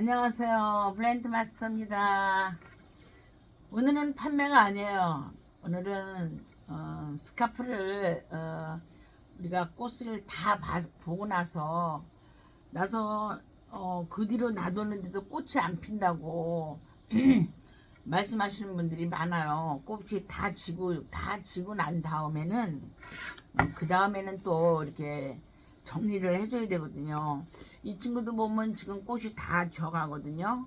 안녕하세요. 블렌드 마스터입니다. 오늘은 판매가 아니에요. 오늘은 어, 스카프를 어, 우리가 꽃을 다 봐- 보고 나서 나서 어, 그 뒤로 놔뒀는데도 꽃이 안 핀다고 말씀하시는 분들이 많아요. 꽃이 다 지고 다 지고 난 다음에는 그 다음에는 또 이렇게 정리를 해줘야 되거든요. 이 친구도 보면 지금 꽃이 다 져가거든요.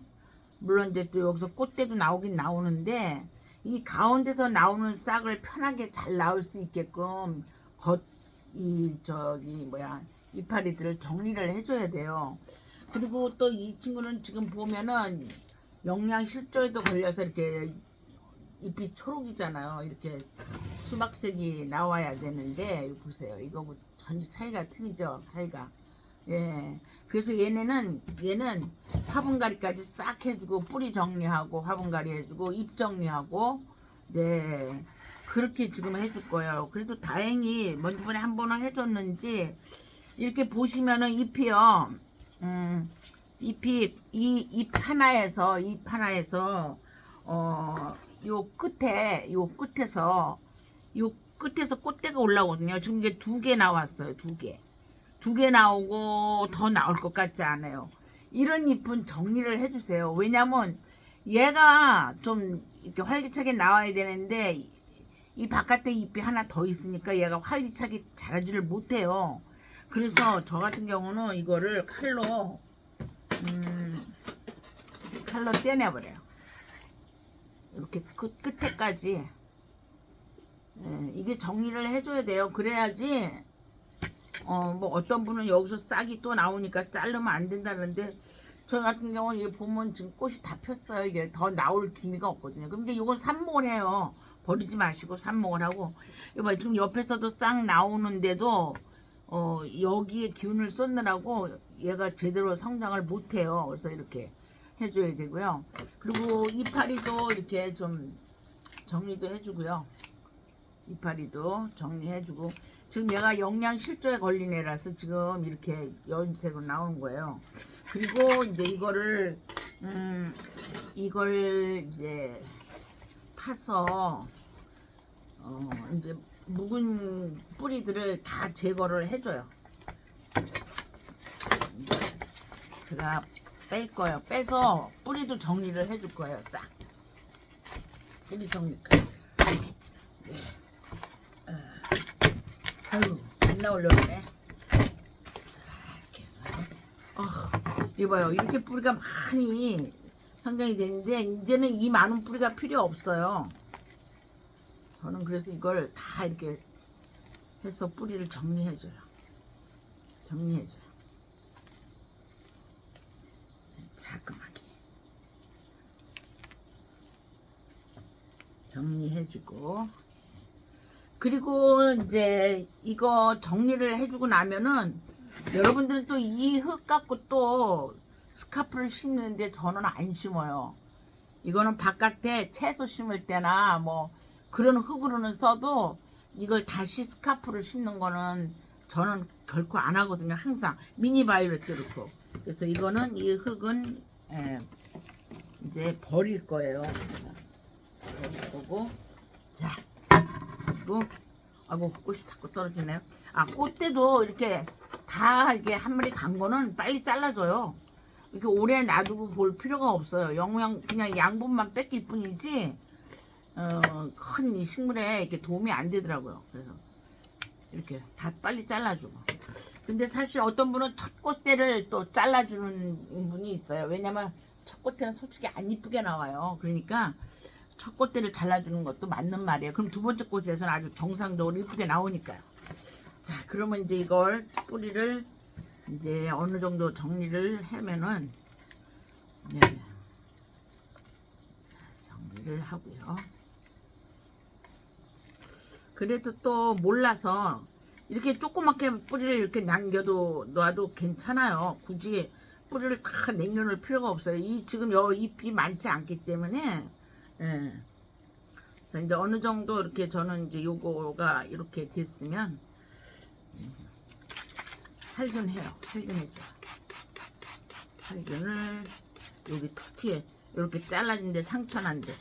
물론 이제 또 여기서 꽃대도 나오긴 나오는데 이 가운데서 나오는 싹을 편하게 잘 나올 수 있게끔 겉 이 저기 뭐야 이파리들을 정리를 해줘야 돼요. 그리고 또 이 친구는 지금 보면은 영양 실조에도 걸려서 이렇게 잎이 초록이잖아요. 이렇게 수박색이 나와야 되는데 보세요. 이거 뭐 전혀 차이가 틀리죠. 차이가. 예. 그래서 얘네는 얘는 화분갈이까지 싹 해주고 뿌리 정리하고 화분갈이 해주고 잎 정리하고 네 그렇게 지금 해줄 거예요. 그래도 다행히 먼저번에 한 번은 해줬는지 이렇게 보시면은 잎이요. 음 잎이 이 잎 하나에서 잎 하나에서 어 요 끝에 요 끝에서 요 끝에서 꽃대가 올라오거든요. 지금 이게 두 개 나왔어요. 두 개. 두 개 나오고 더 나올 것 같지 않아요. 이런 잎은 정리를 해주세요. 왜냐면 얘가 좀 이렇게 활기차게 나와야 되는데 이 바깥에 잎이 하나 더 있으니까 얘가 활기차게 자라지를 못해요. 그래서 저 같은 경우는 이거를 칼로 음, 칼로 떼내버려요. 이렇게 끝 끝에까지 예, 이게 정리를 해줘야 돼요. 그래야지 어 뭐 어떤 분은 여기서 싹이 또 나오니까 자르면 안 된다는데 저 같은 경우는 이게 보면 지금 꽃이 다 폈어요. 이게 더 나올 기미가 없거든요. 근데 이건 삽목을 해요. 버리지 마시고 삽목을 하고 이봐 지금 옆에서도 싹 나오는데도 어 여기에 기운을 쏟느라고 얘가 제대로 성장을 못해요. 그래서 이렇게 해줘야 되고요. 그리고 이파리도 이렇게 좀 정리도 해주고요. 이파리도 정리해주고 지금 얘가 영양 실조에 걸린 애라서 지금 이렇게 연색으로 나오는 거예요. 그리고 이제 이거를 음 이걸 이제 파서 어 이제 묵은 뿌리들을 다 제거를 해줘요. 제가 뺄 거예요. 빼서 뿌리도 정리를 해줄 거예요. 싹 뿌리 정리까지. 아유 안 나오려네. 자 이렇게 해서 아 이봐요 이렇게 뿌리가 많이 성장이 됐는데 이제는 이 많은 뿌리가 필요 없어요. 저는 그래서 이걸 다 이렇게 해서 뿌리를 정리해줘요. 정리해줘요. 네, 자그마하게 정리해주고 그리고 이제 이거 정리를 해주고 나면은 여러분들은 또 이 흙 갖고 또 스카프를 심는데 저는 안 심어요. 이거는 바깥에 채소 심을 때나 뭐 그런 흙으로는 써도 이걸 다시 스카프를 심는 거는 저는 결코 안 하거든요. 항상 미니 바이올렛도 그렇고. 그래서 이거는 이 흙은 예, 이제 버릴 거예요. 제가 버릴 거고. 자, 그리고 아이고 꽃이 자꾸 떨어지네요. 아 꽃대도 이렇게 다 이게 한 마리 간 거는 빨리 잘라줘요. 이렇게 오래 놔두고 볼 필요가 없어요. 영양 그냥 양분만 뺏길 뿐이지 어, 큰 이 식물에 이렇게 도움이 안 되더라고요. 그래서 이렇게 다 빨리 잘라주고. 근데 사실 어떤 분은 첫 꽃대를 또 잘라주는 분이 있어요. 왜냐면 첫 꽃대는 솔직히 안 이쁘게 나와요. 그러니까 첫 꽃대를 잘라주는 것도 맞는 말이에요. 그럼 두 번째 꽃에서는 아주 정상적으로 이쁘게 나오니까요. 자, 그러면 이제 이걸 뿌리를 이제 어느 정도 정리를 하면은 네. 자, 정리를 하고요. 그래도 또 몰라서 이렇게 조그맣게 뿌리를 이렇게 남겨도 놔도 괜찮아요. 굳이 뿌리를 다 남겨놓을 필요가 없어요. 이 지금 여 잎이 많지 않기 때문에 예. 그래서 이제 어느 정도 이렇게 저는 이제 요거가 이렇게 됐으면 음, 살균해요. 살균해줘요. 살균을 여기 특히 이렇게 잘라진 데 상처 난데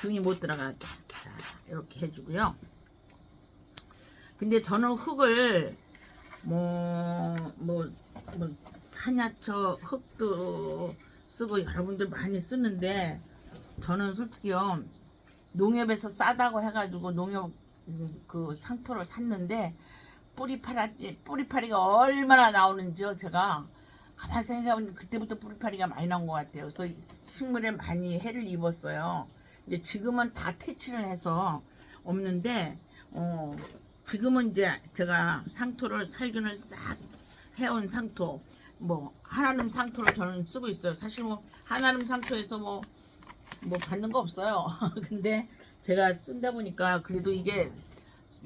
균이 못 들어가게 자 이렇게 해주고요 근데 저는 흙을 뭐, 뭐, 뭐, 산야처 흙도 쓰고 여러분들 많이 쓰는데 저는 솔직히요 농협에서 싸다고 해가지고 농협 그 상토를 샀는데 뿌리파리 뿌리파리가 얼마나 나오는지요 제가 가만 생각해보니 그때부터 뿌리파리가 많이 나온 것 같아요. 그래서 식물에 많이 해를 입었어요. 이제 지금은 다 퇴치를 해서 없는데 어 지금은 이제 제가 상토를 살균을 싹 해온 상토 뭐 하나름 상토를 저는 쓰고 있어요. 사실 뭐 하나름 상토에서 뭐뭐 받는 거 없어요. 근데 제가 쓴다 보니까 그래도 이게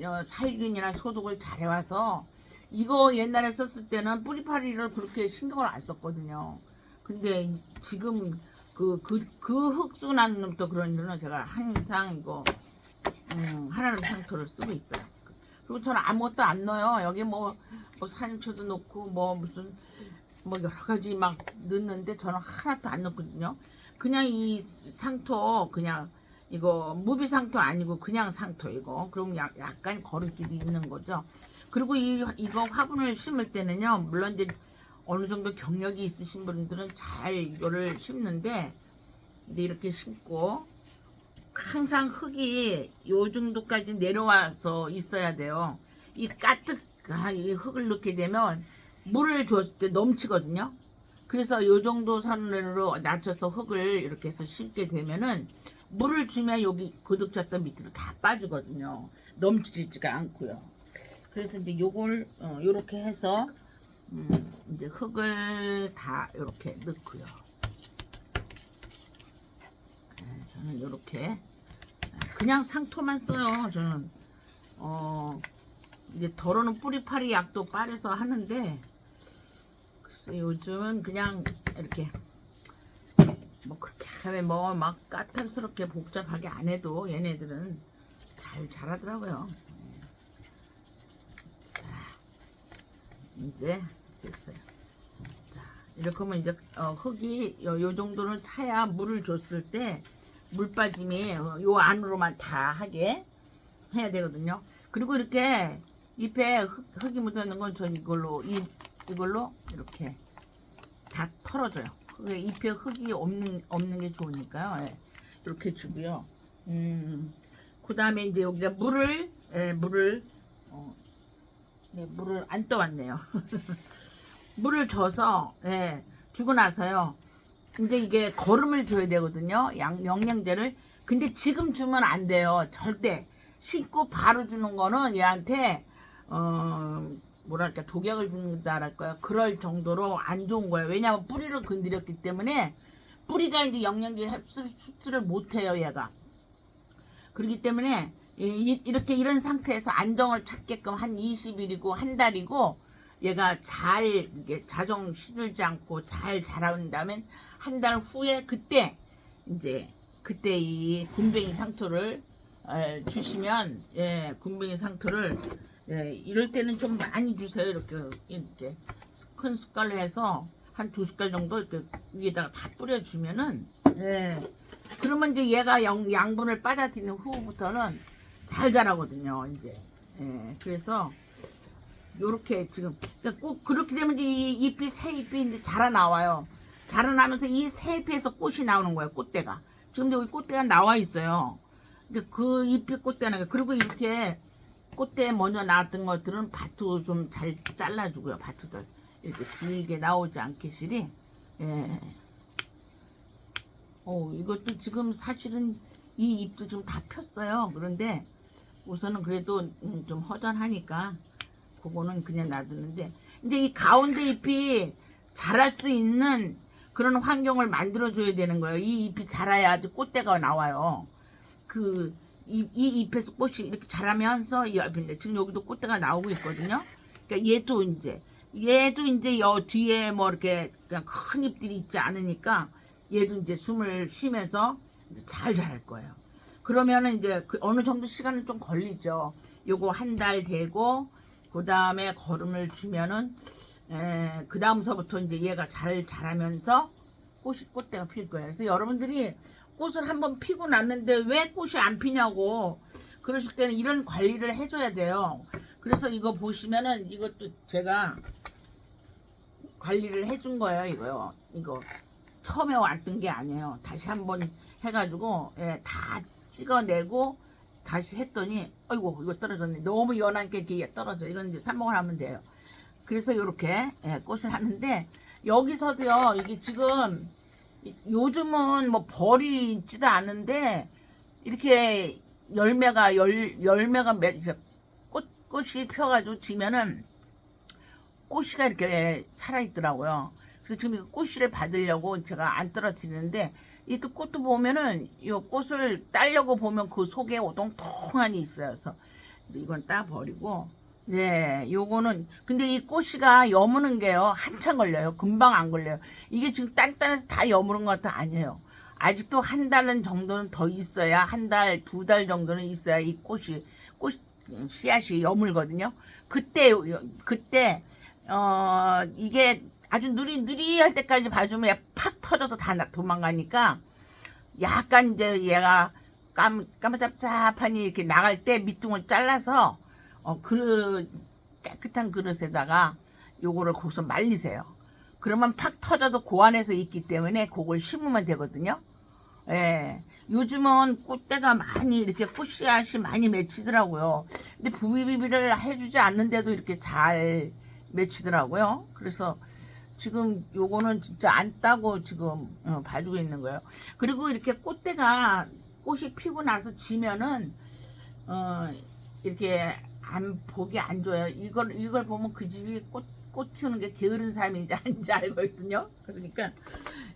어, 살균이나 소독을 잘 해와서 이거 옛날에 썼을 때는 뿌리파리를 그렇게 신경을 안 썼거든요. 근데 지금 그 그 그 흙순환 놈도 그런 일은 제가 항상 이거 음, 하나는 상토를 쓰고 있어요. 그리고 저는 아무것도 안 넣어요. 여기 뭐, 뭐 산초도 넣고 뭐 무슨 뭐 여러 가지 막 넣는데 저는 하나도 안 넣거든요. 그냥 이 상토 그냥 이거 무비 상토 아니고 그냥 상토 이거 그럼 약, 약간 거름길이 있는 거죠. 그리고 이 이거 화분을 심을 때는요 물론 이제 어느 정도 경력이 있으신 분들은 잘 이거를 심는데 이렇게 심고 항상 흙이 요 정도까지 내려와서 있어야 돼요. 이 까뜩한 이 흙을 넣게 되면 물을 줬을 때 넘치거든요. 그래서 요 정도 선으로 낮춰서 흙을 이렇게 해서 심게 되면은 물을 주면 여기 고득 쳤던 밑으로 다 빠지거든요. 넘치지가 않고요. 그래서 이제 요걸 어, 요렇게 해서 음, 이제 흙을 다 이렇게 넣고요. 네, 저는 요렇게 그냥 상토만 써요. 저는 어 이제 덜어놓은 뿌리파리 약도 빨아서 하는데 글쎄 요즘은 그냥 이렇게 뭐 그렇게 하면 뭐 막 까탈스럽게 복잡하게 안 해도 얘네들은 잘 자라더라고요. 자, 이제 됐어요. 자, 이렇게 하면 이제 어, 흙이 요, 요 정도는 차야 물을 줬을 때 물 빠짐이 어, 요 안으로만 다 하게 해야 되거든요. 그리고 이렇게 잎에 흙, 흙이 묻어 있는 건 전 이걸로 이 이걸로 이렇게 다 털어줘요. 그 잎에 흙이 없는 없는 게 좋으니까요. 예. 이렇게 주고요. 음, 그 다음에 이제 여기다 물을 예, 물을 어, 네, 물을 안 떠왔네요. 물을 줘서 예, 주고 나서요. 이제 이게 거름을 줘야 되거든요. 양, 영양제를. 근데 지금 주면 안 돼요. 절대. 씻고 바로 주는 거는 얘한테 어 뭐랄까 독약을 준다랄까요. 그럴 정도로 안 좋은 거예요. 왜냐하면 뿌리를 건드렸기 때문에 뿌리가 이제 영양제 흡수, 흡수를 못해요. 얘가. 그렇기 때문에 이- 이렇게 이런 상태에서 안정을 찾게끔 한 20일이고 한 달이고 얘가 잘 자정 시들지 않고 잘 자란다면 한 달 후에 그때 이제 그때 이 군뱅이 상토를 에, 주시면 예 군뱅이 상토를 예, 이럴 때는 좀 많이 주세요. 이렇게 이렇게 큰 숟갈로 해서 한 두 숟갈 정도 이렇게 위에다가 다 뿌려주면은 예. 그러면 이제 얘가 영, 양분을 빨아들이는 후부터는 잘 자라거든요 이제. 예 그래서 요렇게 지금 그러니까 꼭 그렇게 되면 이 잎이 새 잎이 이제 자라 나와요. 자라나면서 이 새 잎에서 꽃이 나오는 거예요. 꽃대가. 지금 여기 꽃대가 나와 있어요. 그러니까 그 잎이 꽃대가 나요. 그리고 이렇게 꽃대 먼저 나왔던 것들은 밭도 좀 잘 잘라주고요. 밭도 이렇게 길게 나오지 않게 실이. 예. 어 이것도 지금 사실은 이 잎도 좀 다 폈어요. 그런데 우선은 그래도 음, 좀 허전하니까 그거는 그냥 놔두는데 이제 이 가운데 잎이 자랄 수 있는 그런 환경을 만들어 줘야 되는 거예요. 이 잎이 자라야 아주 꽃대가 나와요. 그 이 이 잎에서 꽃이 이렇게 자라면서 이 잎인데 지금 여기도 꽃대가 나오고 있거든요. 그러니까 얘도 이제 얘도 이제 여 뒤에 뭐 이렇게 그냥 큰 잎들이 있지 않으니까 얘도 이제 숨을 쉬면서 이제 잘 자랄 거예요. 그러면은 이제 그 어느 정도 시간은 좀 걸리죠. 요거 한 달 되고 그 다음에 거름을 주면은 그 다음서부터 이제 얘가 잘 자라면서 꽃이 꽃대가 필 거예요. 그래서 여러분들이 꽃을 한번 피고 났는데 왜 꽃이 안 피냐고 그러실 때는 이런 관리를 해줘야 돼요. 그래서 이거 보시면은 이것도 제가 관리를 해준 거예요. 이거요. 이거 처음에 왔던 게 아니에요. 다시 한번 해가지고 예, 다 찍어내고 다시 했더니 아이고 이거 떨어졌네. 너무 연한 게 이렇게 떨어져. 이건 이제 삽목을 하면 돼요. 그래서 이렇게 예, 꽃을 하는데 여기서도요. 이게 지금 이- 요즘은 뭐 벌이 있지도 않은데 이렇게 열매가 열 열매가 맺 이제 꽃 꽃이 펴가지고 지면은 꽃이가 이렇게 살아 있더라고요. 그래서 지금 이 꽃씨를 받으려고 제가 안 떨어뜨리는데 이 또 꽃도 보면은 이 꽃을 따려고 보면 그 속에 오동통한이 있어요. 그래서 이건 따 버리고 네, 요거는 근데 이 꽃이가 여무는 게요 한참 걸려요. 금방 안 걸려요. 이게 지금 단단해서 다 여무는 것도 아니에요. 아직도 한 달은 정도는 더 있어야 한 달, 두 달 정도는 있어야 이 꽃이 꽃 씨앗이 여물거든요. 그때 그때 어 이게 아주 누리누리할 때까지 봐주면 얘팍 터져서 다 나- 도망가니까 약간 이제 얘가 깜 까무잡잡하니 이렇게 나갈 때 밑둥을 잘라서 어 그릇 깨끗한 그릇에다가 요거를 거기서 말리세요. 그러면 팍 터져도 고안에서 있기 때문에 그걸 심으면 되거든요. 예. 요즘은 꽃대가 많이 이렇게 꽃씨앗이 많이 맺히더라고요. 근데 부비비비를 해주지 않는데도 이렇게 잘 맺히더라고요. 그래서 지금 요거는 진짜 안 따고 지금 어, 봐주고 있는 거예요. 그리고 이렇게 꽃대가 꽃이 피고 나서 지면은 어 이렇게 안 보기 안 좋아요. 이걸 이걸 보면 그 집이 꽃, 꽃 피우는 게 게으른 사람인지 아닌지 알고 있거든요. 그러니까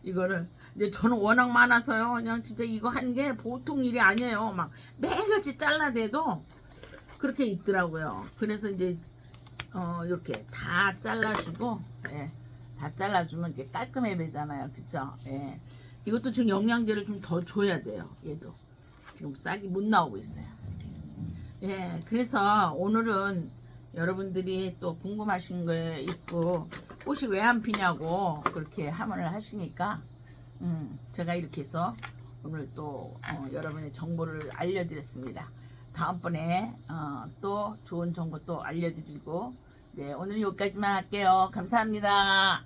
이거를 근데 저는 워낙 많아서요. 그냥 진짜 이거 한 게 보통 일이 아니에요. 막 매일같이 잘라대도 그렇게 있더라고요. 그래서 이제 어 이렇게 다 잘라주고 예, 다 잘라주면 이렇게 깔끔해 보잖아요. 그쵸? 예. 이것도 지금 영양제를 좀 더 줘야 돼요. 얘도 지금 싹이 못 나오고 있어요. 예, 그래서 오늘은 여러분들이 또 궁금하신 거 있고 꽃이 왜 안 피냐고 그렇게 하문을 하시니까 음, 제가 이렇게 해서 오늘 또 어, 여러분의 정보를 알려드렸습니다. 다음번에 어, 또 좋은 정보 또 알려드리고 네 오늘 여기까지만 할게요. 감사합니다.